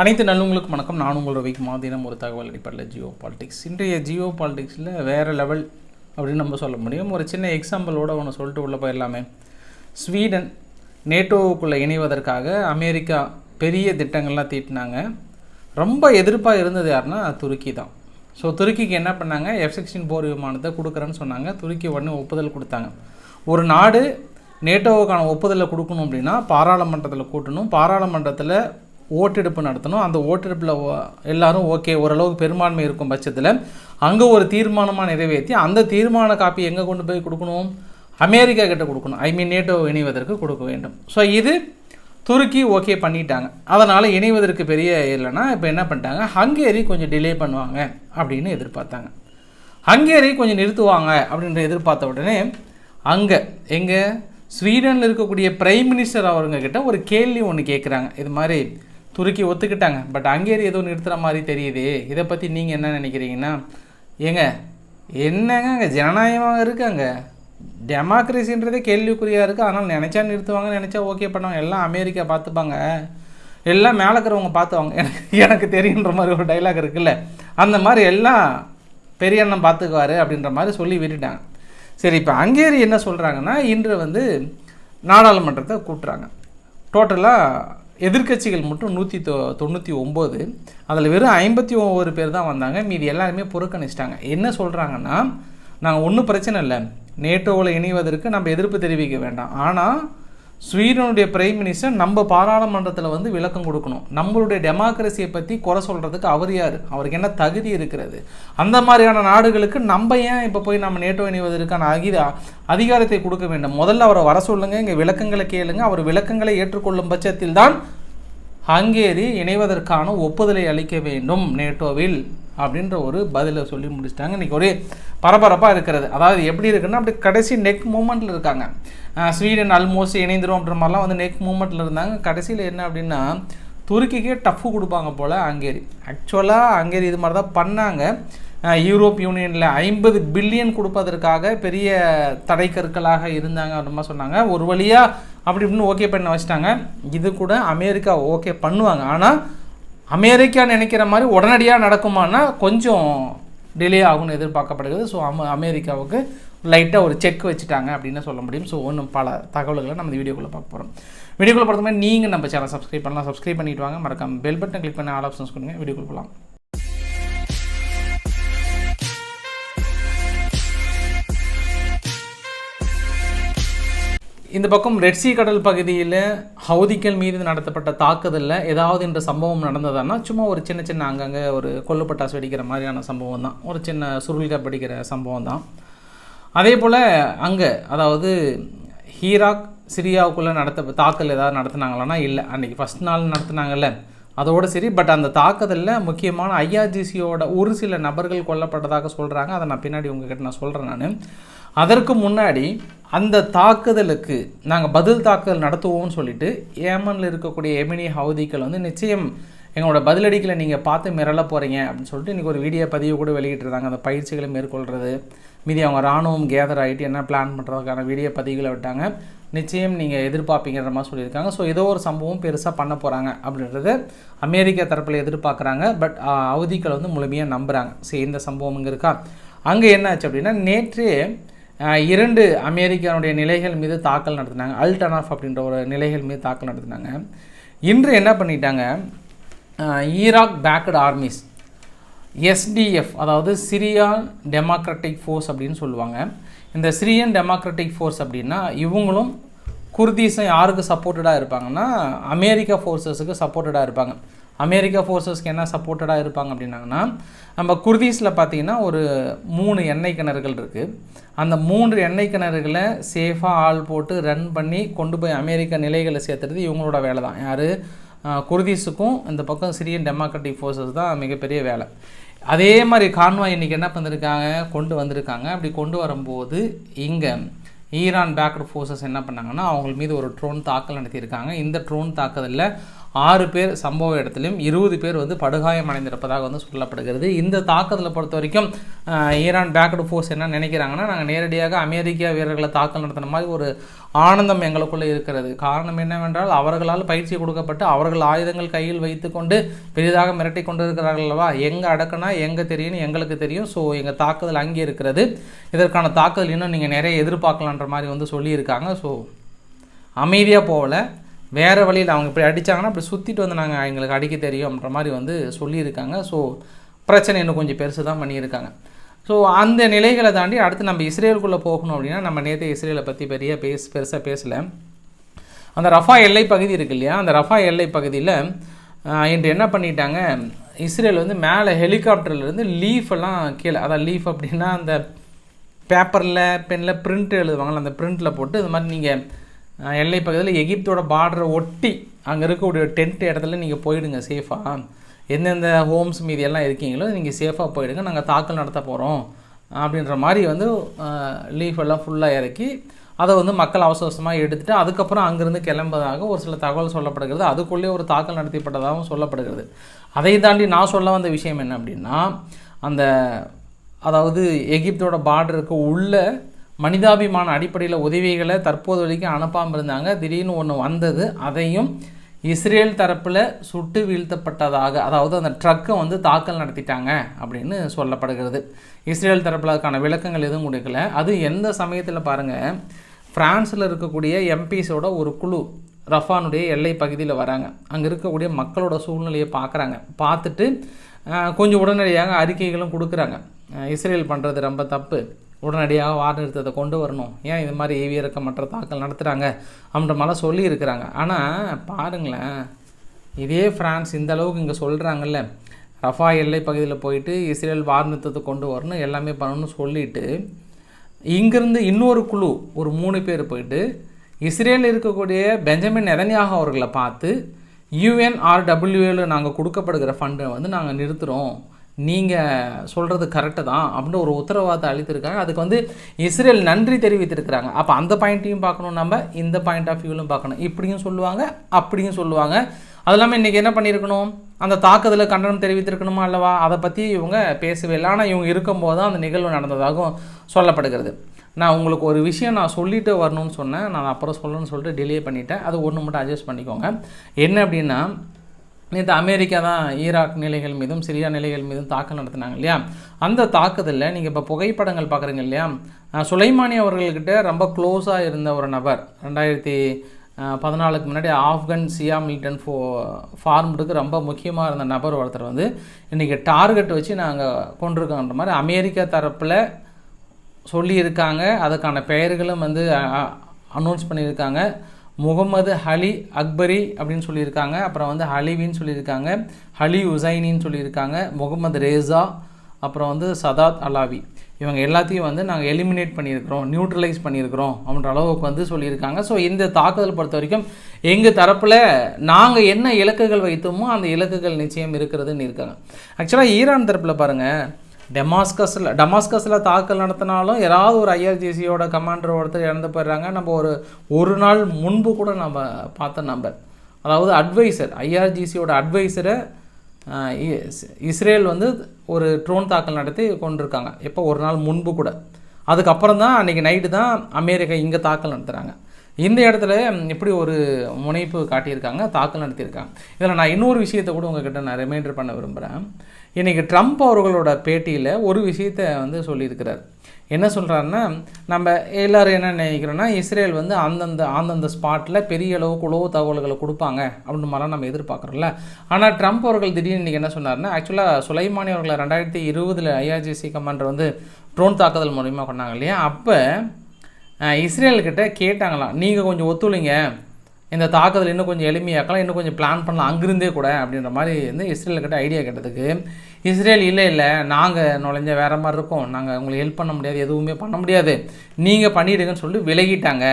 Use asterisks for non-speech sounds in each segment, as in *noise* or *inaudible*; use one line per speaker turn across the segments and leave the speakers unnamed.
அனைத்து நல்லவங்களுக்கும் வணக்கம். நான் உங்கள் ரவிக்குமார். தினம் ஒரு தகவல் அடிப்படையில் ஜியோ பாலிடிக்ஸ். இன்றைய ஜியோ பாலிடிக்ஸில் வேறு லெவல் அப்படின்னு நம்ம சொல்ல முடியும். ஒரு சின்ன எக்ஸாம்பிளோட ஒன்று சொல்லிட்டு உள்ள போயிடலாமே. ஸ்வீடன் நேட்டோவுக்குள்ளே இணைவதற்காக அமெரிக்கா பெரிய திட்டங்கள்லாம் தீட்டினாங்க. ரொம்ப எதிர்ப்பாக இருந்தது யாருன்னா துருக்கி தான். ஸோ துருக்கிக்கு என்ன பண்ணாங்க? எஃப் சிக்ஸ்டீன் போர் விமானத்தை கொடுக்குறேன்னு சொன்னாங்க. துருக்கி உடனே ஒப்புதல் கொடுத்தாங்க. ஒரு நாடு நேட்டோவுக்கான ஒப்புதலை கொடுக்கணும் அப்படின்னா பாராளுமன்றத்தில் கூட்டணும். பாராளுமன்றத்தில் ஓட்டெடுப்பு நடத்தணும். அந்த ஓட்டெடுப்பில் எல்லாரும் ஓகே ஓரளவுக்கு பெரும்பான்மை இருக்கும் பட்சத்தில் அங்கே ஒரு தீர்மானமாக நிறைவேற்றி அந்த தீர்மான காப்பி எங்கே கொண்டு போய் கொடுக்கணும்? அமெரிக்கா கிட்ட கொடுக்கணும். ஐ மீன் நேட்டோ இணைவதற்கு கொடுக்க வேண்டும். ஸோ இது துருக்கி ஓகே பண்ணிட்டாங்க. அதனால் இணைவதற்கு பெரிய இல்லைன்னா இப்போ என்ன பண்ணிட்டாங்க? ஹங்கேரி கொஞ்சம் டிலே பண்ணுவாங்க அப்படின்னு எதிர்பார்த்தாங்க. ஹங்கேரி கொஞ்சம் நிறுத்துவாங்க அப்படின்ற எதிர்பார்த்த உடனே அங்கே எங்கே? ஸ்வீடனில் இருக்கக்கூடிய பிரைம் மினிஸ்டர் அவருங்க கிட்ட ஒரு கேள்வி ஒன்று கேட்குறாங்க இது மாதிரி துருக்கி ஒத்துக்கிட்டாங்க. பட் ஹங்கேரி ஏதோ நிறுத்துகிற மாதிரி தெரியுது. இதை பற்றி நீங்கள் என்ன நினைக்கிறீங்கன்னா ஏங்க என்னங்க அங்கே ஜனநாயகமாக இருக்காங்க? டெமோக்ரஸின்றதே கேள்விக்குறியாக இருக்குது அதனால் நினச்சா நிறுத்துவாங்க நினச்சா ஓகே பண்ணுவாங்க. எல்லாம் அமெரிக்கா பார்த்துப்பாங்க. எல்லாம் மேலே இருக்கிறவங்க பார்த்துவாங்க. எனக்கு எனக்கு தெரியுன்ற மாதிரி ஒரு டைலாக் இருக்குல்ல. அந்த மாதிரி எல்லாம் பெரிய அண்ணன் பார்த்துக்குவார் அப்படின்ற மாதிரி சொல்லி விட்டுட்டாங்க. சரி இப்போ ஹங்கேரி என்ன சொல்கிறாங்கன்னா இன்று வந்து நாடாளுமன்றத்தை கூட்டுறாங்க. டோட்டலாக எதிர்க்கட்சிகள் மட்டும் நூற்றி தொ தொண்ணூற்றி ஒம்பது அதில் வெறும் ஐம்பத்தி ஒவ்வொரு பேர் தான் வந்தாங்க. மீதி எல்லாருமே புறக்கணிச்சிட்டாங்க. என்ன சொல்கிறாங்கன்னா நாங்கள் ஒன்றும் பிரச்சனை இல்லை. நேட்டோவில் இணைவதற்கு நம்ம எதிர்ப்பு தெரிவிக்க வேண்டாம். ஆனால் ஸ்வீடனுடைய பிரைம் மினிஸ்டர் நம்ம பாராளுமன்றத்தில் வந்து விளக்கம் கொடுக்கணும். நம்மளுடைய டெமோக்ரஸியை பற்றி குறை சொல்கிறதுக்கு அவர் யார்? அவருக்கு என்ன தகுதி இருக்கிறது? அந்த மாதிரியான நாடுகளுக்கு நம்ம ஏன் இப்போ போய் நம்ம நேட்டோ இணைவதற்கான அகித அதிகாரத்தை கொடுக்க வேண்டும்? முதல்ல அவரை வர சொல்லுங்கள் இங்கே விளக்கங்களை கேளுங்க. அவர் விளக்கங்களை ஏற்றுக்கொள்ளும் பட்சத்தில் தான் ஹங்கேரி இணைவதற்கான ஒப்புதலை அளிக்க வேண்டும் நேட்டோவில் அப்படின்ற ஒரு பதிலை சொல்லி முடிச்சிட்டாங்க. இன்றைக்கி ஒரே பரபரப்பாக இருக்கிறது. அதாவது எப்படி இருக்குன்னா அப்படி கடைசி நெக் மூமெண்ட்டில் இருக்காங்க. ஸ்வீடன் ஆல்மோஸ்ட் இணைந்துரும்ன்ற மாதிரிலாம் வந்து நெக் மூமெண்ட்டில் இருந்தாங்க. கடைசியில் என்ன அப்படின்னா துருக்கிக்கே டஃப்பு கொடுப்பாங்க போல் ஹங்கேரி. ஆக்சுவலாக ஹங்கேரி இது மாதிரி தான் பண்ணாங்க யூரோப் யூனியனில் ஐம்பது பில்லியன் கொடுப்பதற்காக பெரிய தடை கற்களாக இருந்தாங்க அந்த சொன்னாங்க. ஒரு வழியாக அப்படி இப்படின்னு ஓகே பண்ண வச்சிட்டாங்க. இது கூட அமெரிக்கா ஓகே பண்ணுவாங்க. ஆனால் அமெரிக்கா நினைக்கிற மாதிரி உடனடியாக நடக்குமானா கொஞ்சம் டிலே ஆகும்னு எதிர்பார்க்கப்படுகிறது. ஸோ அம அமெரிக்காவுக்கு லைட்டாக ஒரு செக் வச்சுட்டாங்க அப்படின்னு சொல்ல முடியும். ஸோ ஒன்றும் பல தகவல்களை நம்ம இந்த வீடியோக்குள்ளே பார்க்க போகிறோம் வீடியோக்குள்ளே பொறுத்த மாதிரி நீங்கள் நம்ம சேனல் சப்ஸ்கிரைப் பண்ணலாம். சப்ஸ்கிரைப் பண்ணிட்டு வாங்க. மறக்காம பெல் பட்டன் கிளிக் பண்ணி ஆல் ஆப்ஷன்ஸ் கொடுங்க. வீடியோக்குள்ள போகலாம் இந்த பக்கம் ரெட்சி கடல் பகுதியில் ஹவுதிக்கள் மீது நடத்தப்பட்ட தாக்குதலில் ஏதாவது என்ற சம்பவம் நடந்ததுன்னா சும்மா ஒரு சின்ன சின்ன அங்கங்கே ஒரு கொல்லுப்பட்டாசு வெடிக்கிற மாதிரியான சம்பவம் தான் ஒரு சின்ன சுருள்கா வெடிக்கிற சம்பவம் தான் அதே போல் அங்கே அதாவது ஹீராக் சிரியாவுக்குள்ளே நடத்த தாக்கல் ஏதாவது நடத்துனாங்களான்னா இல்லை. அன்றைக்கி ஃபஸ்ட் நாள் நடத்துனாங்கல்ல. அதோடு சரி பட் அந்த தாக்குதலில் முக்கியமான ஐஆர்ஜிசியோட ஒரு சில நபர்கள் கொல்லப்பட்டதாக சொல்கிறாங்க அதை நான் பின்னாடி உங்ககிட்ட நான் சொல்கிறேன் நான். அதற்கு முன்னாடி அந்த தாக்குதலுக்கு நாங்கள் பதில் தாக்குதல் நடத்துவோம்னு சொல்லிட்டு ஏமனில் இருக்கக்கூடிய எமினி ஹவுதிகள் வந்து நிச்சயம் எங்களோட பதிலடிகளை நீங்கள் பார்த்து மிரள போகிறீங்க அப்படின்னு சொல்லிட்டு இன்றைக்கி ஒரு வீடியோ பதிவு கூட வெளியிட்டிருந்தாங்க. அந்த பயிற்சிகளை மேற்கொள்கிறது மீதி அவங்க இராணுவம் கேதர் ஆகிட்டு என்ன பிளான் பண்ணுறதுக்கான வீடியோ பதிவுகளை விட்டாங்க. நிச்சயம் நீங்கள் எதிர்பார்ப்பீங்கிற மாதிரி சொல்லியிருக்காங்க. ஸோ ஏதோ ஒரு சம்பவம் பெருசாக பண்ண போகிறாங்க அப்படின்றத அமெரிக்கா தரப்பில் எதிர்பார்க்குறாங்க. பட் அவதிக்களை வந்து முழுமையாக நம்புகிறாங்க சரி இந்த சம்பவம் இங்கே இருக்கா? அங்கே என்ன ஆச்சு அப்படின்னா நேற்று இரண்டு அமெரிக்காவுடைய நிலைகள் மீது தாக்கல் நடத்தினாங்க. அல்டனாஃப் அப்படின்ற ஒரு நிலைகள் மீது தாக்கல் நடத்தினாங்க. இன்று என்ன பண்ணிட்டாங்க? ஈராக் பேக்கட் ஆர்மிஸ் எஸ்டிஎஃப் அதாவது சிரியான் டெமோக்ராட்டிக் ஃபோர்ஸ் அப்படின்னு சொல்லுவாங்க. இந்த சிரியன் டெமோக்ராட்டிக் ஃபோர்ஸ் அப்படின்னா இவங்களும் குர்தீஸும் யாருக்கு சப்போர்ட்டடாக இருப்பாங்கன்னா அமெரிக்கா ஃபோர்ஸஸுக்கு சப்போர்ட்டடாக இருப்பாங்க. அமெரிக்கா ஃபோர்ஸஸ்க்கு என்ன சப்போர்ட்டடாக இருப்பாங்க அப்படின்னாங்கன்னா நம்ம குர்தீஸில் பார்த்தீங்கன்னா ஒரு மூணு எண்ணெய் கிணறுகள் இருக்குது அந்த மூன்று எண்ணெய் கிணறுகளை சேஃபாக ஆள் போட்டு ரன் பண்ணி கொண்டு போய் அமெரிக்கா நிலைகளை சேர்த்துறது இவங்களோட வேலை தான் யார்? குர்தீஸுக்கும் இந்த பக்கம் சிரியன் டெமோக்ராட்டிக் ஃபோர்ஸஸ் தான் மிகப்பெரிய வேலை. அதே மாதிரி கான்வாய் இன்றைக்கி என்ன பண்ணிருக்காங்க? கொண்டு வந்திருக்காங்க. அப்படி கொண்டு வரும்போது இங்கே ஈரான் பேக்கட் ஃபோர்ஸஸ் என்ன பண்ணாங்கன்னா அவங்க மீது ஒரு ட்ரோன் தாக்கல் நடத்தியிருக்காங்க. இந்த ட்ரோன் தாக்குதலில் ஆறு பேர் சம்பவ இடத்திலும் இருபது பேர் வந்து படுகாயம் அடைந்திருப்பதாக வந்து சொல்லப்படுகிறது. இந்த தாக்குதலை பொறுத்த வரைக்கும் ஈரான் பேக்கடு ஃபோர்ஸ் என்ன நினைக்கிறாங்கன்னா நாங்கள் நேரடியாக அமெரிக்க வீரர்களை தாக்கல் நடத்தின மாதிரி ஒரு ஆனந்தம் எங்களுக்குள்ளே இருக்கிறது. காரணம் என்னவென்றால் அவர்களால் பயிற்சி கொடுக்கப்பட்டு அவர்கள் ஆயுதங்கள் கையில் வைத்துக்கொண்டு பெரிதாக மிரட்டி கொண்டு இருக்கிறார்கள் அல்லவா? எங்கே அடக்குனா எங்கே தெரியும்னு எங்களுக்கு தெரியும். ஸோ எங்கள் தாக்குதல் அங்கே இருக்கிறது. இதற்கான தாக்குதல் இன்னும் நீங்கள் நிறைய எதிர்பார்க்கலான்ற மாதிரி வந்து சொல்லியிருக்காங்க. ஸோ அமைதியாக போகலை. வேறு வழியில் அவங்க இப்படி அடித்தாங்கன்னா அப்படி சுற்றிட்டு வந்து நாங்கள் எங்களுக்கு அடிக்க தெரியும்ன்ற மாதிரி வந்து சொல்லியிருக்காங்க. ஸோ பிரச்சனை இன்னும் கொஞ்சம் பெருசு தான் பண்ணியிருக்காங்க. ஸோ அந்த நிலைகளை தாண்டி அடுத்து நம்ம இஸ்ரேலுக்குள்ளே போகணும் அப்படின்னா நம்ம நேற்று இஸ்ரேலை பற்றி பெரிய பேஸ் பெருசாக பேசலை. அந்த ரஃபா எல்லை பகுதி இருக்கு இல்லையா? அந்த ரஃபா எல்லை பகுதியில் இன்று என்ன பண்ணிட்டாங்க? இஸ்ரேல் வந்து மேலே ஹெலிகாப்டர்லேருந்து லீஃப் எல்லாம் கீழே அதான் லீஃப் அப்படின்னா அந்த பேப்பரில் பெனில் பிரிண்ட் எழுதுவாங்கள்ல அந்த பிரிண்ட்டில் போட்டு இது மாதிரி நீங்கள் எல்லை பகுதியில் எகிப்தோட பார்டரை ஒட்டி அங்கே இருக்கக்கூடிய டென்ட் இடத்துல நீங்கள் போயிடுங்க சேஃபாக எந்தெந்த ஹோம்ஸ் மீதி எல்லாம் இருக்கீங்களோ நீங்கள் சேஃபாக போயிடுங்க. நாங்கள் தாக்கல் நடத்த போகிறோம் அப்படின்ற மாதிரி வந்து லீஃப் எல்லாம் ஃபுல்லாக இறக்கி அதை வந்து மக்கள் அவசர அவசரமாக எடுத்துகிட்டு அதுக்கப்புறம் அங்கேருந்து கிளம்புவதாக ஒரு சில தகவல் சொல்லப்படுகிறது. அதுக்குள்ளேயே ஒரு தாக்கல் நடத்தப்பட்டதாகவும் சொல்லப்படுகிறது. அதை தாண்டி நான் சொல்ல வந்த விஷயம் என்ன அப்படின்னா அந்த அதாவது எகிப்தோட பார்டருக்கு உள்ள மனிதாபிமான அடிப்படையில் உதவிகளை தற்போது வரைக்கும் அனுப்பாமல் இருந்தாங்க. திடீர்னு ஒன்று வந்தது. அதையும் இஸ்ரேல் தரப்பில் சுட்டு வீழ்த்தப்பட்டதாக அதாவது அந்த ட்ரக்கை வந்து தாக்கல் நடத்திட்டாங்க அப்படின்னு சொல்லப்படுகிறது. இஸ்ரேல் தரப்பில் அதுக்கான விளக்கங்கள் எதுவும் கொடுக்கல. அது எந்த சமயத்தில் பாருங்கள் ஃப்ரான்ஸில் இருக்கக்கூடிய எம்பிஸோட ஒரு குழு ரஃபானுடைய எல்லை பகுதியில் வராங்க. அங்கே இருக்கக்கூடிய மக்களோட சூழ்நிலையை பார்க்குறாங்க பார்த்துட்டு கொஞ்சம் உடனடியாக அறிக்கைகளும் கொடுக்குறாங்க. இஸ்ரேல் பண்ணுறது ரொம்ப தப்பு. உடனடியாக வார் நிறுத்தத்தை கொண்டு வரணும். ஏன் இது மாதிரி ஏவியரக்கமற்ற தாக்கல் நடத்துகிறாங்க அப்படின்ற மாதிரிலாம் சொல்லியிருக்கிறாங்க. ஆனால் பாருங்களேன். இதே ஃப்ரான்ஸ் இந்த அளவுக்கு இங்கே சொல்கிறாங்கல்ல ரஃபா எல்லை பகுதியில் போயிட்டு இஸ்ரேல் வார் நிறுத்தத்தை கொண்டு வரணும் எல்லாமே பண்ணணும்னு சொல்லிட்டு இங்கேருந்து இன்னொரு குழு ஒரு மூணு பேர் போயிட்டு இஸ்ரேலில் இருக்கக்கூடிய பெஞ்சமின் நெதன்யாக அவர்களை பார்த்து யூஎன்ஆர்டபிள்யூஏல நாங்கள் கொடுக்கப்படுகிற ஃபண்டை வந்து நாங்கள் நிறுத்துகிறோம் நீங்கள் சொல்கிறது கரெக்டு தான் அப்படின்னு ஒரு உத்தரவாதத்தை அளித்திருக்காங்க. அதுக்கு வந்து இஸ்ரேல் நன்றி தெரிவித்திருக்கிறாங்க. அப்போ அந்த பாயிண்ட்டையும் பார்க்கணும் நம்ம இந்த பாயிண்ட் ஆஃப் வியூலும் பார்க்கணும். இப்படியும் சொல்லுவாங்க அப்படியும் சொல்லுவாங்க. அது இல்லாமல் இன்றைக்கி என்ன பண்ணியிருக்கணும்? அந்த தாக்குதலை கண்டனம் தெரிவித்திருக்கணுமா அல்லவா? அதை பற்றி இவங்க பேசவே இல்லை. ஆனால் இவங்க இருக்கும்போது தான் அந்த நிகழ்வு நடந்ததாகவும் சொல்லப்படுகிறது. நான் உங்களுக்கு ஒரு விஷயம் நான் சொல்லிட்டு வரணும்னு சொன்னேன். நான் அப்புறம் சொல்லணும்னு சொல்லிட்டு டிலே பண்ணிட்டேன். அது ஒன்று மட்டும் அட்ஜஸ்ட் பண்ணிக்கோங்க. என்ன அப்படின்னா நேற்று அமெரிக்கா தான் ஈராக் நிலைகள் மீதும் சிரியா நிலைகள் மீதும் தாக்கல் நடத்தினாங்க இல்லையா? அந்த தாக்குதலில் நீங்கள் இப்போ புகைப்படங்கள் பார்க்குறீங்க இல்லையா? சுலைமானி அவர்கள்கிட்ட ரொம்ப க்ளோஸாக இருந்த ஒரு நபர் ரெண்டாயிரத்தி பதினாலுக்கு முன்னாடி ஆப்கன் சியா மில்டன் ஃபோ ஃபார்முக்கு ரொம்ப முக்கியமாக இருந்த நபர் ஒருத்தர் வந்து இன்றைக்கி டார்கெட் வச்சு நாங்கள் கொண்டிருக்கோன்ற மாதிரி அமெரிக்கா தரப்பில் சொல்லியிருக்காங்க. அதுக்கான பெயர்களும் வந்து அனௌன்ஸ் பண்ணியிருக்காங்க. முகமது ஹலி அக்பரி அப்படின்னு சொல்லியிருக்காங்க. அப்புறம் வந்து ஹலிவின்னு சொல்லியிருக்காங்க. ஹலி உசைனின்னு சொல்லியிருக்காங்க. முகமது ரேசா அப்புறம் வந்து சதாத் அலாவி. இவங்க எல்லாத்தையும் வந்து நாங்கள் எலிமினேட் பண்ணியிருக்கிறோம் நியூட்ரலைஸ் பண்ணியிருக்கிறோம் அப்படின்ற அளவுக்கு வந்து சொல்லியிருக்காங்க. ஸோ இந்த தாக்குதல் பொறுத்த வரைக்கும் எங்கள் தரப்பில் நாங்கள் என்ன இலக்குகள் வைத்தோமோ அந்த இலக்குகள் நிச்சயம் இருக்கிறதுன்னு இருக்காங்க. ஆக்சுவலாக ஈரான் தரப்பில் பாருங்கள் டெமாஸ்கஸில் டமாஸ்கஸில் தாக்கல் நடத்தினாலும் ஏதாவது ஒரு ஐஆர்ஜிசியோட கமாண்டர் ஒருத்தர் இறந்து போயிடுறாங்க. நம்ம ஒரு ஒரு நாள் முன்பு கூட நம்ம பார்த்த நம்பர் அதாவது அட்வைசர் ஐஆர்ஜிசியோட அட்வைசரை இஸ்ரேல் வந்து ஒரு ட்ரோன் தாக்கல் நடத்தி கொண்டிருக்காங்க. எப்போ? ஒரு நாள் முன்பு கூட. அதுக்கப்புறம் தான் அன்றைக்கி நைட்டு தான் அமெரிக்கா இங்கே தாக்கல் நடத்துகிறாங்க இந்த இடத்துல இப்படி ஒரு முனைப்பு காட்டியிருக்காங்க தாக்கல் நடத்தியிருக்காங்க. இதில் நான் இன்னொரு விஷயத்தை கூட உங்ககிட்ட நான் ரிமைண்டர் பண்ண விரும்புகிறேன் இன்றைக்கி ட்ரம்ப் அவர்களோட பேட்டியில் ஒரு விஷயத்தை வந்து சொல்லியிருக்கிறார். என்ன சொல்கிறாருன்னா நம்ம எல்லோரும் என்ன நினைக்கிறோன்னா இஸ்ரேல் வந்து அந்தந்த அந்தந்த ஸ்பாட்டில் பெரிய அளவுக்கு உளவு தகவல்களை கொடுப்பாங்க அப்படின்னு மாதிரிலாம் நம்ம எதிர்பார்க்குறோம்ல. ஆனால் ட்ரம்ப் அவர்கள் திடீர்னு இன்றைக்கி என்ன சொன்னார்னா ஆக்சுவலாக சுலைமானி அவர்களை ரெண்டாயிரத்தி இருபதில் ஐஆர்ஜிசி கமாண்டர் வந்து ட்ரோன் தாக்குதல் மூலிமா கொண்டாங்க இல்லையா? அப்போ இஸ்ரேல்கிட்ட கேட்டாங்களாம் நீங்கள் கொஞ்சம் ஒத்துழைங்க. இந்த தாக்குதல் இன்னும் கொஞ்சம் எளிமையாக்கலாம் இன்னும் கொஞ்சம் பிளான் பண்ணலாம் அங்கிருந்தே கூட அப்படின்ற மாதிரி வந்து இஸ்ரேல்கிட்ட ஐடியா கேட்டதுக்கு. இஸ்ரேல் இல்லை இல்லை. நாங்கள் நுழைஞ்ச வேறு மாதிரி இருக்கோம். நாங்கள் உங்களுக்கு ஹெல்ப் பண்ண முடியாது எதுவுமே பண்ண முடியாது. நீங்கள் பண்ணிவிடுங்கன்னு சொல்லிட்டு விலகிட்டாங்க.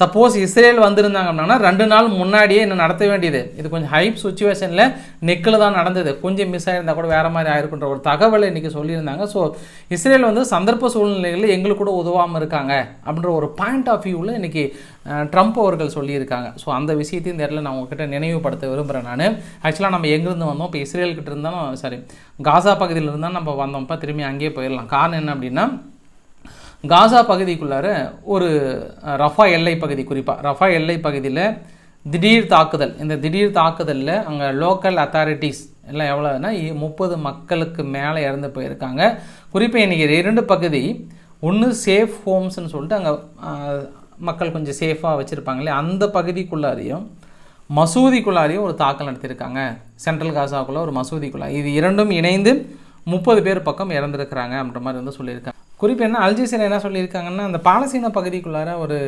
சப்போஸ் இஸ்ரேல் வந்திருந்தாங்க அப்படின்னா ரெண்டு நாள் முன்னாடியே என்ன நடத்த வேண்டியது? இது கொஞ்சம் ஹைப் சுச்சுவேஷனில் நெக்கில் தான் நடந்தது. கொஞ்சம் மிஸ் ஆயிருந்தா கூட வேறு மாதிரி ஆயிருக்குன்ற ஒரு தகவலை இன்றைக்கி சொல்லியிருந்தாங்க. ஸோ இஸ்ரேல் வந்து சந்தர்ப்ப சூழ்நிலைகளில் எங்களுக்கு கூட உதவாமல் இருக்காங்க அப்படின்ற ஒரு பாயிண்ட் ஆஃப் வியூவில் இன்றைக்கி ட்ரம்ப் அவர்கள் சொல்லியிருக்காங்க. ஸோ அந்த விஷயத்தையும் இந்த இடத்துல நான் உங்ககிட்ட நினைவுபடுத்த விரும்புகிறேன் நான். ஆக்சுவலாக நம்ம எங்கேருந்து வந்தோம்? இப்போ இஸ்ரேல்கிட்ட இருந்தாலும் சாரி காசா பகுதியில் இருந்தால் நம்ம வந்தோம்ப்பா திரும்பி அங்கேயே போயிடலாம். காரணம் என்ன அப்படின்னா காசா பகுதிக்குள்ளார ஒரு ரஃபா எல்லை பகுதி குறிப்பாக ரஃபா எல்லை பகுதியில் திடீர் தாக்குதல். இந்த திடீர் தாக்குதலில் அங்கே லோக்கல் அத்தாரிட்டிஸ் எல்லாம் எவ்வளோன்னா முப்பது மக்களுக்கு மேலே இறந்து போயிருக்காங்க. குறிப்பாக இன்றைக்கி இரண்டு பகுதி ஒன்று சேஃப் ஹோம்ஸ்னு சொல்லிட்டு அங்கே மக்கள் கொஞ்சம் சேஃபாக வச்சுருப்பாங்களே அந்த பகுதிக்குள்ளாரையும் மசூதிக்குள்ளாரையும் ஒரு தாக்கல் நடத்தியிருக்காங்க. சென்ட்ரல் காசாக்குள்ளே ஒரு மசூதிக்குள்ளே. இது இரண்டும் இணைந்து முப்பது பேர் பக்கம் இறந்துருக்கிறாங்க அப்படின்ற மாதிரி வந்து சொல்லியிருக்காங்க. குறிப்பு என்ன அல்ஜீசியர் என்ன சொல்லியிருக்காங்கன்னா அந்த பாலசீன பகுதிக்குள்ளார ஒரு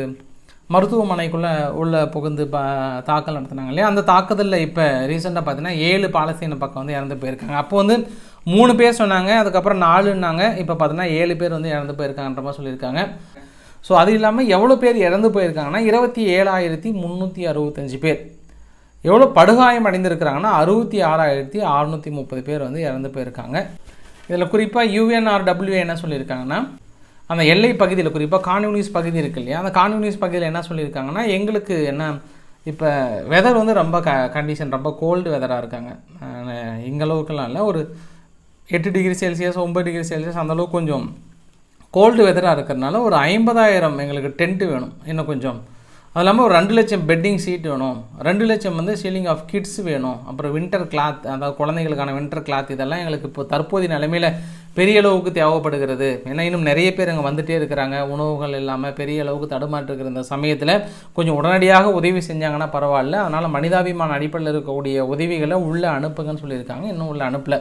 மருத்துவமனைக்குள்ளே உள்ள புகுந்து ப தாக்கல் நடத்தினாங்க இல்லையா? அந்த தாக்குதலில் இப்போ ரீசெண்டாக பார்த்தீங்கன்னா ஏழு பாலஸ்தீன பக்கம் வந்து இறந்து போயிருக்காங்க. அப்போ வந்து மூணு பேர் சொன்னாங்க அதுக்கப்புறம் நாலுன்னாங்க இப்போ பார்த்தீங்கன்னா ஏழு பேர் வந்து இறந்து போயிருக்காங்கன்ற மாதிரி சொல்லியிருக்காங்க. ஸோ அது இல்லாமல் எவ்வளோ பேர் இறந்து போயிருக்காங்கன்னா இருபத்தி ஏழாயிரத்தி முந்நூற்றி அறுபத்தஞ்சு பேர். எவ்வளோ படுகாயம் அடைந்திருக்கிறாங்கன்னா அறுபத்தி ஆறாயிரத்தி அறுநூற்றி முப்பது பேர் வந்து இறந்து போயிருக்காங்க. இதில் குறிப்பாக யூஎன்ஆர்டபிள்யூ என்ன சொல்லியிருக்காங்கன்னா அந்த எல்லை பகுதியில் குறிப்பாக கான்யூனிஸ் பகுதி இருக்கு இல்லையா? அந்த கான்யூனிஸ் பகுதியில் என்ன சொல்லியிருக்காங்கன்னா எங்களுக்கு என்ன இப்போ வெதர் வந்து ரொம்ப க கண்டிஷன் ரொம்ப கோல்டு வெதராக இருக்காங்க. அஹ் இல்லை. ஒரு எட்டு டிகிரி செல்சியஸ் ஒம்பது டிகிரி செல்சியஸ் அந்தளவுக்கு கொஞ்சம் கோல்டு வெதராக இருக்கிறதுனால ஒரு ஐம்பதாயிரம் எங்களுக்கு டென்ட்டு வேணும். இன்னும் கொஞ்சம் அது இல்லாமல் ஒரு ரெண்டு லட்சம் பெட்டிங் சீட் வேணும். ரெண்டு லட்சம் வந்து சீலிங் ஆஃப் கிட்ஸ் வேணும். அப்புறம் வின்டர் கிளாத் அதாவது குழந்தைகளுக்கான வின்டர் கிளாத் இதெல்லாம் எங்களுக்கு இப்போ தற்போதைய நிலைமையில் பெரிய அளவுக்கு தேவைப்படுகிறது. ஏன்னா இன்னும் நிறைய பேர் அங்கே வந்துகிட்டே இருக்கிறாங்க. உணவுகள் இல்லாமல் பெரிய அளவுக்கு தடுமாற்றிருக்கிற இந்த சமயத்தில் கொஞ்சம் உடனடியாக உதவி செஞ்சாங்கன்னா பரவாயில்ல. அதனால் மனிதாபிமான அடிப்படையில் இருக்கக்கூடிய உதவிகளை உள்ளே அனுப்புங்கன்னு சொல்லியிருக்காங்க. இன்னும் உள்ளே அனுப்பலை.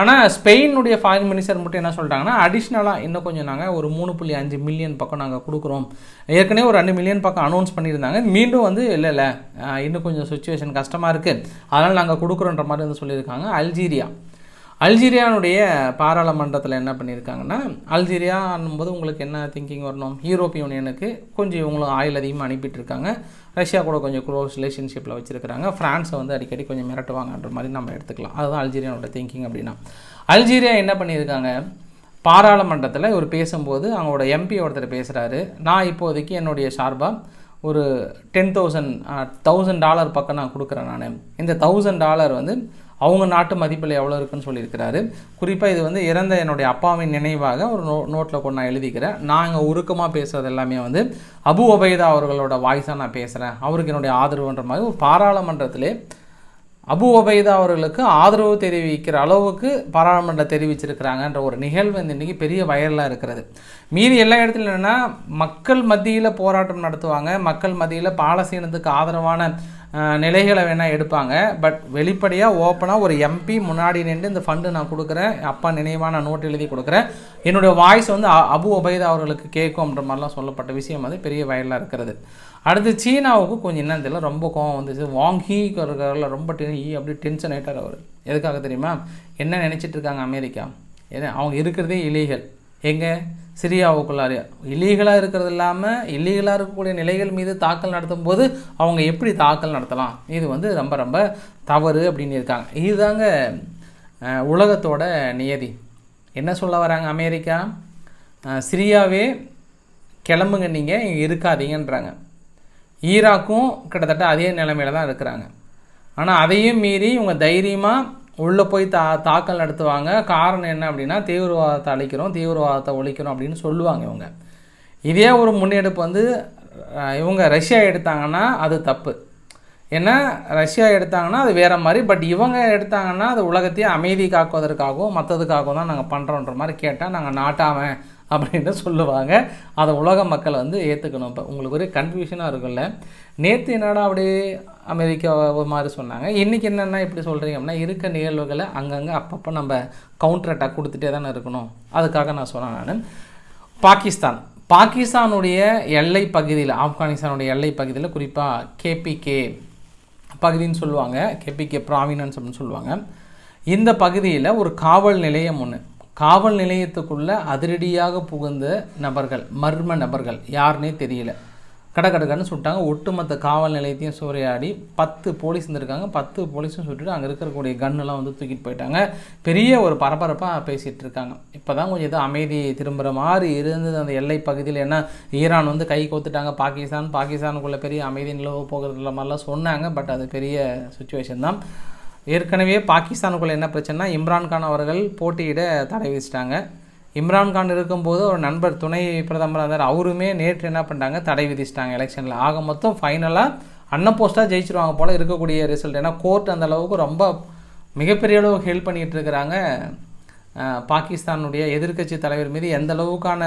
ஆனால் ஸ்பெயினுடைய ஃபாரின் மினிஸ்டர் மட்டும் என்ன சொல்லிட்டாங்கன்னா அடிஷ்னலாக இன்னும் கொஞ்சம் நாங்கள் ஒரு மூணு புள்ளி அஞ்சு மில்லியன் பக்கம் நாங்கள் கொடுக்குறோம். ஏற்கனவே ஒரு ரெண்டு மில்லியன் பக்கம் அனௌன்ஸ் பண்ணியிருந்தாங்க. மீண்டும் வந்து இல்லை இல்லை இன்னும் கொஞ்சம் சுச்சுவேஷன் கஷ்டமாக இருக்குது அதனால் நாங்கள் கொடுக்குறோன்ற மாதிரி வந்து சொல்லியிருக்காங்க. அல்ஜீரியா. அல்ஜீரியானுடைய பாராளுமன்றத்தில் என்ன பண்ணியிருக்காங்கன்னா அல்ஜீரியான்னும் போது உங்களுக்கு என்ன திங்கிங் வரணும்? யூரோப்பிய யூனியனுக்கு கொஞ்சம் இவங்களும் ஆயில் அதிகமாக அனுப்பிட்டுருக்காங்க. ரஷ்யா கூட கொஞ்சம் க்ளோஸ் ரிலேஷன்ஷிப்பில் வச்சுருக்காங்க ஃப்ரான்ஸை வந்து அடிக்கடி கொஞ்சம் மிரட்டுவாங்கன்ற மாதிரி நம்ம எடுத்துக்கலாம். அதுதான் அல்ஜீரியானோட திங்கிங் அப்படின்னா. அல்ஜீரியா என்ன பண்ணியிருக்காங்க பாராளுமன்றத்தில் இவர் பேசும்போது அவங்களோட எம்பி ஒருத்தர் பேசுகிறாரு நான் இப்போதைக்கு என்னுடைய சார்பாக ஒரு டென் தௌசண்ட் தௌசண்ட் டாலர் பக்கம் நான் கொடுக்குறேன் நான். இந்த தௌசண்ட் டாலர் வந்து அவங்க நாட்டு மதிப்பில் எவ்வளோ இருக்குன்னு சொல்லியிருக்கிறாரு. குறிப்பாக இது வந்து இறந்த என்னுடைய அப்பாவின் நினைவாக ஒரு நோ நோட்டில் கொண்டு நான் எழுதிக்கிறேன். நான் இங்கே உருக்கமாக பேசுறது எல்லாமே வந்து அபு ஒபைதா அவர்களோட வாய்ஸாக நான் பேசுகிறேன் அவருக்கு என்னுடைய ஆதரவுன்ற மாதிரி ஒரு பாராளுமன்றத்திலே அபு ஒபைதா அவர்களுக்கு ஆதரவு தெரிவிக்கிற அளவுக்கு பாராளுமன்றம் தெரிவிச்சிருக்கிறாங்கன்ற ஒரு நிகழ்வு வந்து இன்றைக்கி பெரிய வயரலாக இருக்கிறது. மீதி எல்லா இடத்துல என்னென்னா மக்கள் மத்தியில் போராட்டம் நடத்துவாங்க. மக்கள் மத்தியில் பாலஸ்தீனத்துக்கு ஆதரவான நிலைகளை வேணால் எடுப்பாங்க. பட் வெளிப்படையாக ஓப்பனாக ஒரு எம்பி முன்னாடி நின்று இந்த ஃபண்டு நான் கொடுக்குறேன். அப்பா நினைவாக நான் நோட் எழுதி கொடுக்குறேன். என்னுடைய வாய்ஸ் வந்து அ- அபு ஒபைதா அவர்களுக்கு கேட்கும்ன்ற மாதிரிலாம் சொல்லப்பட்ட விஷயம். வந்து பெரிய வயலாக இருக்கிறது. அடுத்து சீனாவுக்கு கொஞ்சம் என்னன்னு தெரியல ரொம்ப கோவம் வந்துச்சு. வாங் ஹீ ரொம்ப டென் ஈ அப்படி டென்ஷன் ஆகிட்டார் அவர். எதுக்காக தெரியுமா? என்ன நினச்சிட்ருக்காங்க அமெரிக்கா? ஏன்னா அவங்க இருக்கிறதே இலீகல் எங்கே? சிரியாவுக்குள்ளார் இல்லீகலாக இருக்கிறது இல்லாமல் இல்லீகலாக இருக்கக்கூடிய நிலைகள் மீது தாக்கல் நடத்தும் போது அவங்க எப்படி தாக்கல் நடத்தலாம்? இது வந்து ரொம்ப ரொம்ப தவறு அப்படின்னு இருக்காங்க. இதுதாங்க உலகத்தோட நியதி. என்ன சொல்ல வராங்க அமெரிக்கா? சிரியாவே கிளம்புங்க நீங்கள் இங்கே இருக்காதீங்கன்றாங்க. ஈராக்கும் கிட்டத்தட்ட அதே நிலைமையில தான் இருக்கிறாங்க. ஆனால் அதையும் மீறி இவங்க தைரியமாக உள்ளே போய் தா தாக்கல் நடத்துவாங்க. காரணம் என்ன அப்படின்னா தீவிரவாதத்தை அழிக்கிறோம் தீவிரவாதத்தை ஒழிக்கிறோம் அப்படின்னு சொல்லுவாங்க இவங்க. இதே ஒரு முன்னெடுப்பு வந்து இவங்க ரஷ்யா எடுத்தாங்கன்னா அது தப்பு. ஏன்னா ரஷ்யா எடுத்தாங்கன்னா அது வேறு மாதிரி பட் இவங்க எடுத்தாங்கன்னா அது உலகத்தையே அமைதி காக்குவதற்காகவும் மற்றதுக்காகவும் தான் நாங்கள் பண்ணுறோன்ற மாதிரி கேட்டால் நாங்கள் நாட்டாமல் அப்படின்னு சொல்லுவாங்க. அதை உலக மக்கள் வந்து ஏற்றுக்கணும் இப்போ உங்களுக்கு ஒரே கன்ஃபியூஷனாக இருக்கும்ல. நேற்று என்னடா அப்படியே அமெரிக்கா ஒரு மாதிரி சொன்னாங்க. இன்றைக்கி என்னென்னா இப்படி சொல்கிறீங்க அப்படின்னா இருக்க நிகழ்வுகளை அங்கங்கே அப்பப்போ நம்ம கவுண்டர் அட்டாக் கொடுத்துட்டே தானே இருக்கணும். அதுக்காக நான் சொன்னேன் நான். பாகிஸ்தான். பாகிஸ்தானுடைய எல்லை பகுதியில் ஆப்கானிஸ்தானுடைய எல்லை பகுதியில் குறிப்பாக கேபிகே பகுதின்னு சொல்லுவாங்க. கேபிகே ப்ராவினன்ஸ் அப்படின்னு சொல்லுவாங்க. இந்த பகுதியில் ஒரு காவல் நிலையம் ஒன்று காவல் நிலையத்துக்குள்ளே அதிரடியாக புகுந்த நபர்கள் மர்ம நபர்கள் யாருன்னே தெரியல. கடக்கடக்கன்னு சுட்டாங்க ஒட்டுமொத்த காவல் நிலையத்தையும் சூறையாடி பத்து போலீஸ் இருந்திருக்காங்க. பத்து போலீஸும் சுட்டுட்டு அங்கே இருக்கக்கூடிய கன்னெல்லாம் வந்து தூக்கிட்டு போயிட்டாங்க. பெரிய ஒரு பரபரப்பாக பேசிகிட்டு இருக்காங்க. இப்போ தான் கொஞ்சம் ஏதோ அமைதி திரும்புகிற மாதிரி இருந்தது. அந்த எல்லை பகுதியில் ஏன்னா ஈரான் வந்து கை கோத்துட்டாங்க பாகிஸ்தான் பாகிஸ்தானுக்குள்ளே பெரிய அமைதி நிலவு போகிறதுல மாதிரிலாம் சொன்னாங்க. பட் அது பெரிய சுச்சுவேஷன் தான். ஏற்கனவே பாகிஸ்தானுக்குள்ளே என்ன பிரச்சனைனா இம்ரான்கான் அவர்கள் போட்டியிட தடை விதிச்சிட்டாங்க. இம்ரான்கான் இருக்கும்போது ஒரு நண்பர் துணை பிரதமராக இருந்தார். அவருமே நேற்று என்ன பண்ணிட்டாங்க? தடை விதிச்சிட்டாங்க எலெக்ஷனில் ஆக மொத்தம் ஃபைனலாக அன்ன போஸ்ட்டாக ஜெயிச்சிருவாங்க போல் இருக்கக்கூடிய ரிசல்ட் ஏன்னா கோர்ட் அந்த அளவுக்கு ரொம்ப மிகப்பெரிய அளவு ஹெல்ப் பண்ணிகிட்டு இருக்கிறாங்க பாகிஸ்தானுடைய எதிர்க்கட்சி தலைவர் மீது. எந்த அளவுக்கான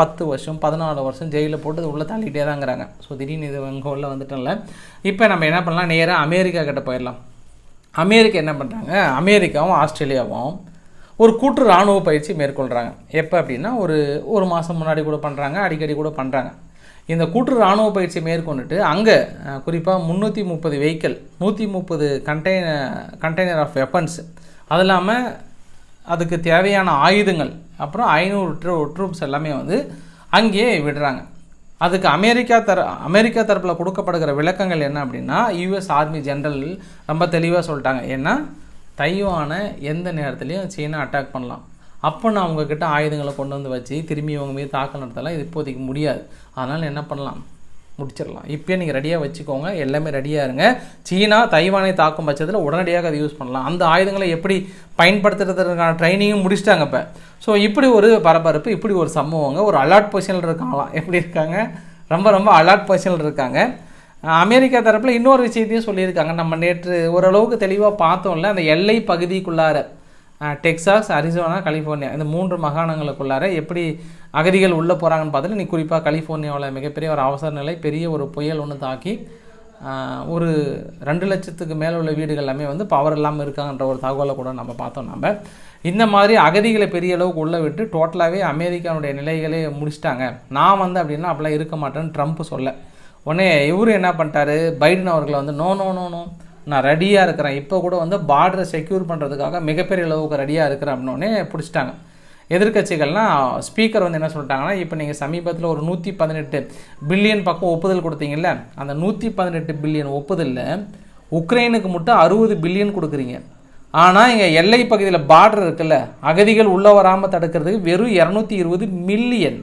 பத்து வருஷம் பதினாலு வருஷம் ஜெயிலில் போட்டு உள்ளே தள்ளிகிட்டே தாங்கிறாங்க. ஸோ திடீர்னு இது எங்கள் உள்ள வந்துட்டோம்ல. இப்போ நம்ம என்ன பண்ணலாம்? நேராக அமெரிக்கா கிட்ட போயிடலாம். அமெரிக்கா என்ன பண்ணுறாங்க அமெரிக்காவும் ஆஸ்திரேலியாவும் ஒரு கூட்டு இராணுவ பயிற்சி மேற்கொள்கிறாங்க எப்போ அப்படின்னா ஒரு ஒரு மாதம் முன்னாடி கூட பண்ணுறாங்க அடிக்கடி கூட பண்ணுறாங்க இந்த கூட்டு இராணுவ பயிற்சி மேற்கொண்டுட்டு அங்கே குறிப்பாக முந்நூற்றி முப்பது வெஹிக்கிள் நூற்றி முப்பது கண்டெய்னர் கண்டெய்னர் ஆஃப் வெப்பன்ஸ் அது இல்லாமல் அதுக்கு தேவையான ஆயுதங்கள் அப்புறம் ஐநூறு ட்ரூ ட்ரூப்ஸ் எல்லாமே வந்து அங்கேயே விடுறாங்க. அதுக்கு அமெரிக்கா தர அமெரிக்கா தரப்பில் கொடுக்கப்படுகிற விளக்கங்கள் என்ன அப்படின்னா யூஎஸ் ஆர்மி ஜென்ரல் ரொம்ப தெளிவாக சொல்லிட்டாங்க. ஏன்னா தைவானை எந்த நேரத்துலையும் சீனா அட்டாக் பண்ணலாம். அப்போ நான் அவங்கக்கிட்ட ஆயுதங்களை கொண்டு வந்து வச்சு திரும்பி அவங்க மீது தாக்கல் நடத்தலாம். இது இப்போதைக்கு முடியாது. அதனால் என்ன பண்ணலாம்? முடிச்சிடலாம். இப்போயே நீங்கள் ரெடியாக வச்சுக்கோங்க. எல்லாமே ரெடியாக இருங்க. சீனா தைவானை தாக்கும் பட்சத்தில் உடனடியாக அதை யூஸ் பண்ணலாம். அந்த ஆயுதங்களை எப்படி பயன்படுத்துறதுக்கான ட்ரைனிங்கும் முடிச்சிட்டாங்க இப்போ. ஸோ இப்படி ஒரு பரபரப்பு இப்படி ஒரு சம்பவங்க ஒரு அலர்ட் பொசிஷனில் இருக்காங்களாம் எப்படி இருக்காங்க? ரொம்ப ரொம்ப அலர்ட் பொசிஷனில் இருக்காங்க. அமெரிக்கா தரப்பில் இன்னொரு விஷயத்தையும் சொல்லியிருக்காங்க. நம்ம நேற்று ஓரளவுக்கு தெளிவாக பார்த்தோம்ல அந்த எல்லை பகுதிக்குள்ளார. டெக்சாஸ் அரிசோனா கலிஃபோர்னியா இந்த மூன்று மாகாணங்களுக்குள்ளார எப்படி அகதிகள் உள்ளே போகிறாங்கன்னு பார்த்துட்டு நீ குறிப்பாக கலிஃபோர்னியாவில் மிகப்பெரிய ஒரு அவசர நிலை பெரிய ஒரு புயல் ஒன்று தாக்கி ஒரு ரெண்டு லட்சத்துக்கு மேலே உள்ள வீடுகள் எல்லாமே வந்து பவர் இல்லாமல் இருக்காங்கன்ற ஒரு தகவலை கூட நம்ம பார்த்தோம் நம்ம இந்த மாதிரி அகதிகளை பெரிய அளவுக்கு உள்ளே விட்டு டோட்டலாகவே அமெரிக்காவுடைய நிலைகளே முடிச்சிட்டாங்க. நான் வந்து அப்படின்னா அப்படிலாம் இருக்க மாட்டேன்னு ட்ரம்ப் சொல்ல. உடனே இவர் என்ன பண்ணிட்டாரு? பைடன் அவர்களை வந்து நோ நோ நோ நோ நான் ரெடியாக இருக்கிறேன். இப்போ கூட வந்து பார்டரை செக்யூர் பண்ணுறதுக்காக மிகப்பெரிய அளவுக்கு ரெடியாக இருக்கிறேன் அப்படின்னே பிடிச்சிட்டாங்க. எதிர்க்கட்சிகள்லாம் ஸ்பீக்கர் வந்து என்ன சொல்லிட்டாங்கன்னா இப்போ நீங்கள் சமீபத்தில் ஒரு நூற்றி பதினெட்டு பில்லியன் பக்கம் ஒப்புதல் கொடுத்தீங்கல்ல அந்த நூற்றி பதினெட்டு பில்லியன் ஒப்புதலில் உக்ரைனுக்கு மட்டும் அறுபது பில்லியன் கொடுக்குறீங்க. ஆனால் இங்கே எல்லை பகுதியில் பார்டர் இருக்குல்ல அகதிகள் உள்ளே வராமல் தடுக்கிறதுக்கு வெறும் இரநூத்தி இருபது மில்லியன்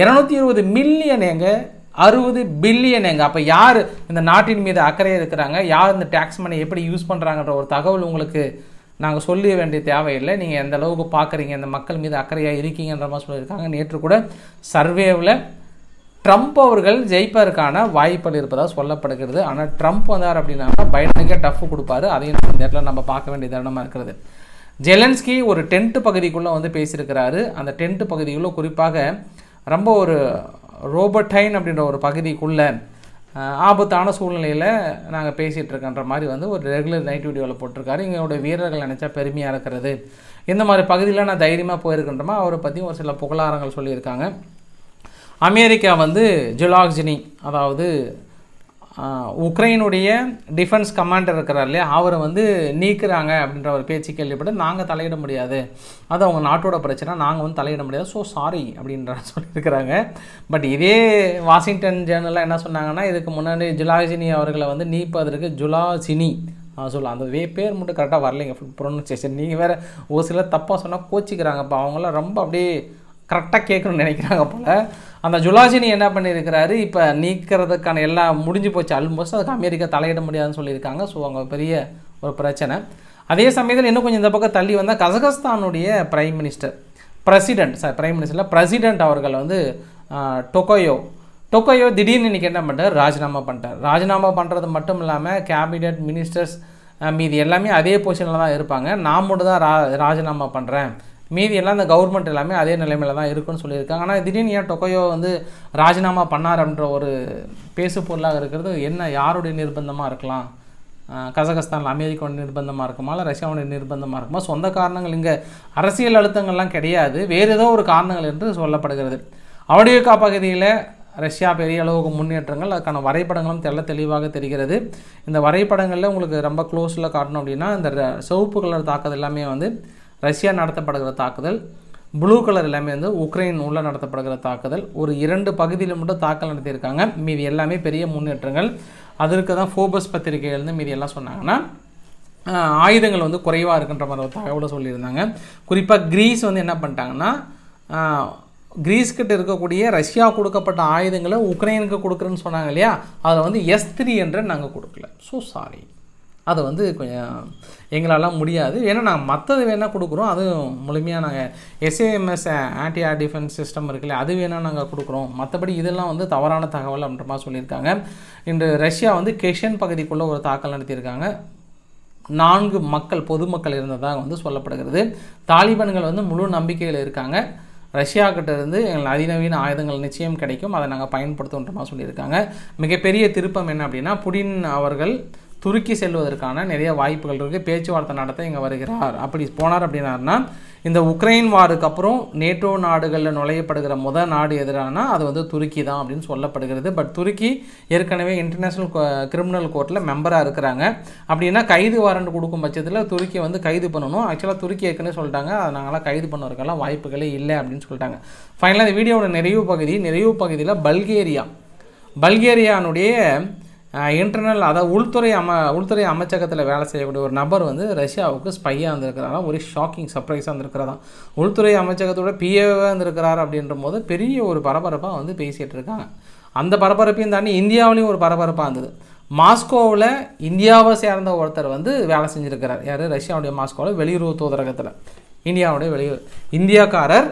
இரநூத்தி இருபது மில்லியன் எங்கே அறுபது பில்லியன் எங்க அப்போ யார் இந்த நாட்டின் மீது அக்கறை இருக்கிறாங்க? யார் இந்த டேக்ஸ் மணி எப்படி யூஸ் பண்ணுறாங்கன்ற ஒரு தகவல் உங்களுக்கு நாங்கள் சொல்ல வேண்டிய தேவையில்லை. நீங்கள் எந்த அளவுக்கு பார்க்குறீங்க இந்த மக்கள் மீது அக்கறையாக இருக்கீங்கன்ற மாதிரி சொல்லியிருக்காங்க. நேற்று கூட சர்வேவில் ட்ரம்ப் அவர்கள் ஜெயிப்பதற்கான வாய்ப்புகள் இருப்பதாக சொல்லப்படுகிறது. ஆனால் ட்ரம்ப் வந்தார் அப்படின்னா பைடனுக்கே டஃப் கொடுப்பாரு. அதையும் இந்த இடத்துல நம்ம பார்க்க வேண்டிய தருணமாக இருக்கிறது. ஜெலன்ஸ்கி ஒரு டென்ட் பகுதிக்குள்ளே வந்து பேசியிருக்கிறாரு. அந்த டென்ட் பகுதிக்குள்ளே குறிப்பாக ரொம்ப ஒரு ரோபர்டைன் அப்படின்ற ஒரு பகுதிக்குள்ளே ஆபத்தான சூழ்நிலையில் நாங்கள் பேசிகிட்டு இருக்கன்ற மாதிரி வந்து ஒரு ரெகுலர் நைட் வீடியோவில் போட்டிருக்காரு. எங்களோட வீரர்கள் நினச்சா பெருமையாக இருக்கிறது. இந்த மாதிரி பகுதியில் நான் தைரியமாக போயிருக்கின்றமா அவரை பற்றி ஒரு சில புகழாரங்கள் சொல்லியிருக்காங்க. அமெரிக்கா வந்து ஜுலாக்ஜினி அதாவது உக்ரைனுடைய டிஃபென்ஸ் கமாண்டர் இருக்கிறார் இல்லையா? அவரை வந்து நீக்கிறாங்க அப்படின்ற ஒரு பேச்சு கேள்விப்பட்டு நாங்கள் தலையிட முடியாது. அது அவங்க நாட்டோட பிரச்சனை. நாங்கள் வந்து தலையிட முடியாது. ஸோ சாரி அப்படின்ற *laughs* சொல்லியிருக்கிறாங்க. பட் இதே வாஷிங்டன் ஜேர்னலில் என்ன சொன்னாங்கன்னா இதுக்கு முன்னாடி ஜுலாஜினி அவர்களை வந்து நீப்பதற்கு ஜுலாஜினி சொல்லலாம். அந்த வே பேர் மட்டும் கரெக்டாக வரலைங்க. ப்ரொனன்சியேஷன் நீங்கள் வேறு ஒரு சிலர் தப்பாக சொன்னால் கோச்சிக்கிறாங்க இப்போ அவங்களாம் ரொம்ப அப்படியே கரெக்டாக கேட்கணும்னு நினைக்கிறாங்க போல். அந்த ஜுலாஜினி என்ன பண்ணியிருக்கிறாரு? இப்போ நீக்கிறதுக்கான எல்லாம் முடிஞ்சு போச்சு. ஆல்மோஸ்ட் அதுக்கு அமெரிக்கா தலையிட முடியாதுன்னு சொல்லியிருக்காங்க. ஸோ அங்கே பெரிய ஒரு பிரச்சனை. அதே சமயத்தில் இன்னும் கொஞ்சம் இந்த பக்கம் தள்ளி வந்தால் கசகஸ்தானுடைய prime minister president sir prime மினிஸ்டரில் president அவர்கள் வந்து டொக்கோயோ டொக்கோயோ திடீர்னு இன்றைக்கி என்ன பண்ணிட்டார் ராஜினாமா பண்ணிட்டார். ராஜினாமா பண்ணுறது மட்டும் இல்லாமல் கேபினெட் மினிஸ்டர்ஸ் மீதி எல்லாமே அதே பொசிஷனில் தான் இருப்பாங்க. நான் மட்டும் தான் ரா ராஜினாமா பண்ணுறேன் மீதி எல்லாம் இந்த கவர்மெண்ட் எல்லாமே அதே நிலைமையில தான் இருக்குன்னு சொல்லியிருக்காங்க. ஆனால் திடீர்னு ஏன் டொக்கோயோ வந்து ராஜினாமா பண்ணார் அப்படின்ற ஒரு பேசு பொருளாக இருக்கிறது என்ன யாருடைய நிர்பந்தமாக இருக்கலாம்? கசகஸ்தானில் அமெரிக்காவோட நிர்பந்தமாக இருக்குமா? இல்லை ரஷ்யாவோட நிர்பந்தமாக இருக்குமா? சொந்த காரணங்கள் இங்கே அரசியல் அழுத்தங்கள்லாம் கிடையாது. வேறு ஏதோ ஒரு காரணங்கள் என்று சொல்லப்படுகிறது. அவடியோக்கா பகுதியில் ரஷ்யா பெரிய அளவுக்கு முன்னேற்றங்கள் அதுக்கான வரைபடங்களும் தெள்ள தெளிவாக தெரிகிறது. இந்த வரைபடங்களில் உங்களுக்கு ரொம்ப க்ளோஸில் காட்டணும் அப்படின்னா இந்த சிவப்பு கலர் தாக்கது எல்லாமே வந்து ரஷ்யா நடத்தப்படுகிற தாக்குதல் ப்ளூ கலர் எல்லாமே வந்து உக்ரைன் உள்ளே நடத்தப்படுகிற தாக்குதல் ஒரு இரண்டு பகுதியில் மட்டும் தாக்கல் நடத்தியிருக்காங்க. மீதி எல்லாமே பெரிய முன்னேற்றங்கள். அதற்கு தான் ஃபோபஸ் பத்திரிகையிலேருந்து மீதி எல்லாம் சொன்னாங்கன்னா ஆயுதங்கள் வந்து குறைவாக இருக்குன்ற மாதிரி ஒரு தகவலை சொல்லியிருந்தாங்க. குறிப்பாக கிரீஸ் வந்து என்ன பண்ணிட்டாங்கன்னா கிரீஸ்கிட்ட இருக்கக்கூடிய ரஷ்யா கொடுக்கப்பட்ட ஆயுதங்களை உக்ரைனுக்கு கொடுக்குறேன்னு சொன்னாங்க இல்லையா? அதில் வந்து எஸ் த்ரீ என்ற நாங்கள் கொடுக்கல. ஸோ சாரி அது வந்து கொஞ்சம் எங்களால் முடியாது. ஏன்னா நாங்கள் மற்றது வேணால் கொடுக்குறோம். அதுவும் முழுமையாக நாங்கள் SAMS anti air defence system இருக்குல்ல அது வேணால் நாங்கள் கொடுக்குறோம். மற்றபடி இதெல்லாம் வந்து தவறான தகவல் அப்படின்ற மாதிரி சொல்லியிருக்காங்க. இன்று ரஷ்யா வந்து கெஷன் பகுதிக்குள்ளே ஒரு தாக்கல் நடத்தியிருக்காங்க. நான்கு மக்கள் பொதுமக்கள் இருந்ததாக வந்து சொல்லப்படுகிறது. தாலிபான்கள் வந்து முழு நம்பிக்கையில் இருக்காங்க. ரஷ்யா இருந்து எங்களுக்கு அதிநவீன ஆயுதங்கள் நிச்சயம் கிடைக்கும். அதை நாங்கள் பயன்படுத்துன்ற மாதிரி சொல்லியிருக்காங்க. மிகப்பெரிய திருப்பம் என்ன அப்படின்னா புடின் அவர்கள் துருக்கி செல்வதற்கான நிறைய வாய்ப்புகள் இருக்குது பேச்சுவார்த்தை நடத்த இங்கே வருகிறார். அப்படி போனார் அப்படின்னாருன்னா இந்த உக்ரைன் வாருக்கு அப்புறம் நேட்டோ நாடுகளில் நுழையப்படுகிற முத நாடு எதிரானா அது வந்து துருக்கி தான் அப்படின்னு சொல்லப்படுகிறது. பட் துருக்கி ஏற்கனவே இன்டர்நேஷ்னல் கிரிமினல் கோர்ட்டில் மெம்பராக இருக்கிறாங்க. அப்படின்னா கைது வாரண்ட் கொடுக்கும் பட்சத்தில் துருக்கியை வந்து கைது பண்ணணும். ஆக்சுவலாக துருக்கி ஏற்கனவே சொல்லிட்டாங்க. அதை நாங்களாம் கைது பண்ணுறதுக்கெல்லாம் வாய்ப்புகளே இல்லை அப்படின்னு சொல்லிட்டாங்க. ஃபைனலாக இந்த வீடியோவோட நிறைவு பகுதி நிறைவு பகுதியில் பல்கேரியா. பல்கேரியானுடைய இன்டர்னல் அதாவது உள்துறை அம உள்துறை அமைச்சகத்தில் வேலை செய்யக்கூடிய ஒரு நபர் வந்து ரஷ்யாவுக்கு ஸ்பையாக இருந்திருக்கிறாராம் ஒரு ஷாக்கிங் சர்ப்ரைஸாக இருந்திருக்கிறதாம் உள்துறை அமைச்சகத்தோட பிஏவாக இருந்திருக்கிறார் அப்படின்ற போது பெரிய ஒரு பரபரப்பாக வந்து பேசிகிட்டு இருக்காங்க. அந்த பரபரப்பையும் தாண்டி இந்தியாவிலையும் ஒரு பரபரப்பாக இருந்தது. மாஸ்கோவில் இந்தியாவை சேர்ந்த ஒருத்தர் வந்து வேலை செஞ்சுருக்கிறார். யார்? ரஷ்யாவுடைய மாஸ்கோவில் வெளியுறவு தூதரகத்தில். இந்தியாவுடைய வெளியுறவு இந்தியாக்காரர்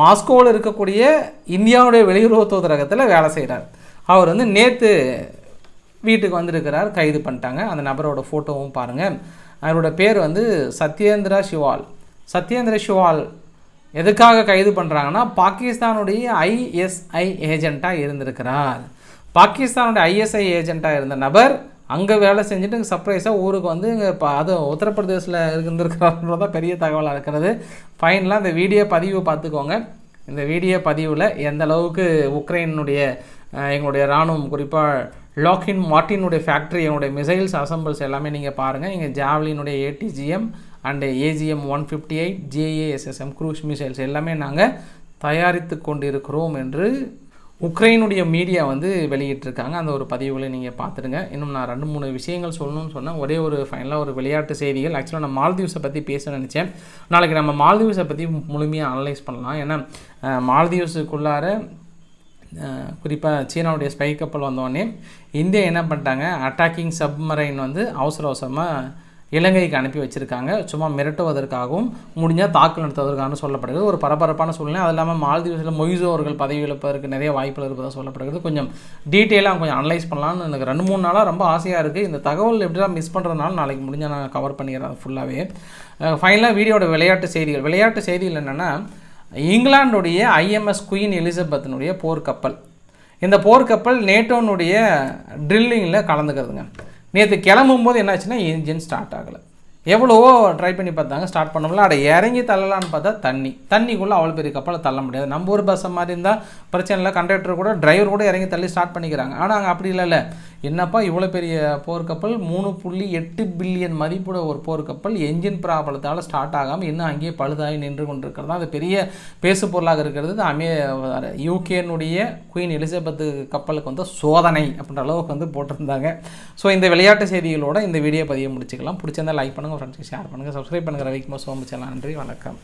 மாஸ்கோவில் இருக்கக்கூடிய இந்தியாவுடைய வெளியுறவு தூதரகத்தில் வேலை செய்கிறார் அவர் வந்து நேற்று வீட்டுக்கு வந்திருக்கிறார் கைது பண்ணிட்டாங்க. அந்த நபரோட ஃபோட்டோவும் பாருங்கள் அவரோட பேர் வந்து சத்யேந்திரா சிவால் சத்யேந்திர சிவால் எதுக்காக கைது பண்ணுறாங்கன்னா பாகிஸ்தானுடைய ஐஎஸ்ஐ ஏஜெண்ட்டாக இருந்திருக்கிறார். பாகிஸ்தானுடைய ஐஎஸ்ஐ ஏஜெண்ட்டாக இருந்த நபர் அங்கே வேலை செஞ்சுட்டு சர்ப்ரைஸாக ஊருக்கு வந்து இங்கே இப்போ அது உத்தரப்பிரதேசில் தான் பெரிய தகவலாக இருக்கிறது. ஃபைனலாக இந்த வீடியோ பதிவு பார்த்துக்கோங்க. இந்த வீடியோ பதிவில் எந்த அளவுக்கு உக்ரைனுடைய எங்களுடைய இராணுவம் குறிப்பாக லாக்இன் மார்ட்டினுடைய ஃபேக்ட்ரி என்னுடைய மிசைல்ஸ் அசம்பிள்ஸ் எல்லாமே நீங்கள் பாருங்கள் நீங்கள் ஜாவ்லினுடைய ATGM and AGM one fifty eight JASSM cruise missiles எல்லாமே நாங்கள் தயாரித்து கொண்டிருக்கிறோம் என்று உக்ரைனுடைய மீடியா வந்து வெளியிட்டிருக்காங்க. அந்த ஒரு பதிவுகளை நீங்கள் பார்த்துருங்க இன்னும் நான் ரெண்டு மூணு விஷயங்கள் சொல்லணும்னு சொன்னேன். ஒரே ஒரு ஃபைனலாக ஒரு விளையாட்டு செய்திகள். ஆக்சுவலாக நான் மால்தீவ்ஸை பற்றி பேச நினச்சேன். நாளைக்கு நம்ம மால்தீவ்ஸை பற்றி முழுமையாக அனலைஸ் பண்ணலாம். ஏன்னா மால்தீவ்ஸுக்குள்ளார குறிப்பாக சீனாவுடைய ஸ்பை கப்பல் வந்தோடனே இந்தியா என்ன பண்ணிட்டாங்க? அட்டாக்கிங் சப்மரைன் வந்து அவசர அவசரமாக இலங்கைக்கு அனுப்பி வச்சுருக்காங்க. சும்மா மிரட்டுவதற்காகவும் முடிஞ்சால் தாக்கல் நடத்துவதற்காகவும் சொல்லப்படுகிறது. ஒரு பரபரப்பான சூழ்நிலை. அது இல்லாமல் மாலத்தீவ்ஸில் மொய்சோ அவர்கள் பதவி இழப்பதற்கு நிறைய வாய்ப்புகள் இருப்பதாக சொல்லப்படுகிறது. கொஞ்சம் டீட்டெயிலாக கொஞ்சம் அனலைஸ் பண்ணலாம்னு எனக்கு ரெண்டு மூணு நாளாக ரொம்ப ஆசையாக இருக்குது இந்த தகவல் எப்படிலாம் மிஸ் பண்ணுறதுனால நாளைக்கு முடிஞ்சால் நான் கவர் பண்ணிடுறேன் ஃபுல்லாகவே ஃபைனலாக வீடியோட விளையாட்டு செய்திகள். விளையாட்டு செய்திகள் என்னென்னா இங்கிலாந்துடைய ஐஎம்எஸ் குயின் எலிசபெத்தினுடைய போர்க்கப்பல். இந்த போர்க்கப்பல் நேட்டோனுடைய ட்ரில்லிங்கில் கலந்துக்கிறதுங்க. நேற்று கிளம்பும்போது என்னாச்சுன்னா இன்ஜின் ஸ்டார்ட் ஆகலை. எவ்வளவோ ட்ரை பண்ணி பார்த்தாங்க ஸ்டார்ட் பண்ண முடியல அட இறங்கி தள்ளலான்னு பார்த்தா தண்ணி. தண்ணிக்குள்ளே அவ்வளோ பெரிய கப்பலை தள்ள முடியாது. நம்ம ஊர் பஸ்ஸை மாதிரி இருந்தால் பிரச்சனை இல்லை. கண்டக்டர் கூட டிரைவர் கூட இறங்கி தள்ளி ஸ்டார்ட் பண்ணிக்கிறாங்க. ஆனால் அங்கே அப்படி இல்லைல்ல. என்னப்பா இவ்வளோ பெரிய போர்க்கப்பல்? மூணு புள்ளி எட்டு பில்லியன் மதிப்புட ஒரு போர்க்கப்பல். என்ஜின் ப்ராப்ளத்தால் ஸ்டார்ட் ஆகாமல் இன்னும் அங்கேயே பழுதாகி நின்று கொண்டிருக்கிறது? அது பெரிய பேசு பொருளாக இருக்கிறது. அமே யூகேனுடைய குயின் எலிசபெத் கப்பலுக்கு வந்து சோதனை அப்படின்ற அளவுக்கு வந்து போட்டிருந்தாங்க. ஸோ இந்த விளையாட்டு செய்திகளோட இந்த வீடியோ பதிவை முடிச்சுக்கலாம். பிடிச்சிருந்தால் லைக் பண்ணுங்கள் ஃப்ரெண்ட்ஸ்க்கு ஷேர் பண்ணுங்கள் சப்ஸ்கிரைப் பண்ணுங்கள் ரவிக்குமார் சோமச்சலாம் நன்றி வணக்கம்.